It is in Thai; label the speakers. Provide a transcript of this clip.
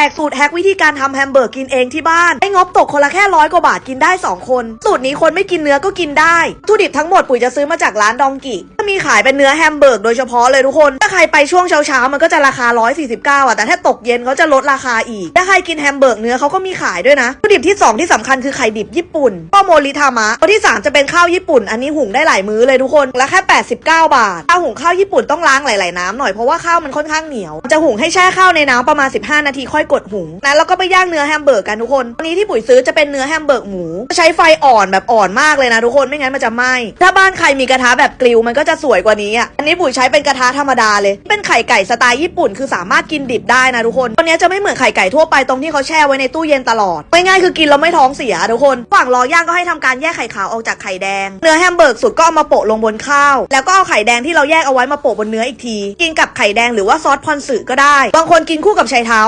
Speaker 1: แอกสูตรแฮกวิธีการทำแฮมเบอร์กินเองที่บ้านให้งบตกคนละแค่ร้อยกว่าบาทกินได้ 2 คน สูตรนี้คนไม่กินเนื้อก็กินได้ทุดิบทั้งหมดปุ๋ยจะซื้อมาจากร้านดองกิมีขายเป็นเนื้อแฮมเบอร์กโดยเฉพาะเลยทุกคน ถ้าใครไปช่วงเช้าๆ มันก็จะราคา 149อะแต่ถ้าตกเย็นเขาจะลดราคาอีก ถ้าใครกินแฮมเบอร์กเนื้อเขาก็มีขายด้วยนะวัตถุดิบที่ 2 ที่สำคัญคือไข่ดิบญี่ปุ่นป้อโมริทามะตัวที่ 3 จะเป็นข้าวญี่ปุ่น อันนี้หุงได้หลายมื้อเลยทุกคนและแค่ 89 บาทข้าวหุงข้าวญี่ปุ่นต้องล้างหลายๆน้ำหน่อยเพราะว่าข้าวมันค่อนข้างเหนียว จะหุงให้แช่ข้าวในน้ำประมาณ 15 นาทีค่อยกดหุงนะแล้วก็ไปย่างเนื้อแฮมเบอร์กกันทุกคนวันนี้ที่ปุ๋ยซื้อจะเป็นเนื้อแฮมเบอร์กหมู ใช้ไฟอ่อนแบบอ่อนมากเลยนะทุกคนไม่งั้นมันจะไหม้ถ้าบ้านใครมีกระทะแบบกริลมันก็จะสวยกว่านี้อะอันนี้ปุ๋ยใช้เป็นกระทะธรรมดาเลย เป็นไข่ไก่สไตล์ญี่ปุ่น คือสามารถกินดิบได้นะทุกคนตัวนี้จะไม่เหมือนไข่ไก่ทั่วไปตรงที่เขาแช่ไว้ในตู้เย็นตลอดง่ายๆคือกินแล้วไม่ท้องเสียทุกคนระหว่างรอย่างก็ให้ทำการแยกไข่ขาวออกจากไข่แดง เนื้อแฮมเบอร์กสุดก็เอามาโปะลงบนข้าว แล้วก็เอาไข่แดงที่เราแยกเอาไว้มาโปะบนเนื้ออีกที กินกับไข่แดงหรือว่าซอสพอนสึก็ได้ บางคนกินคู่กับไชเท้า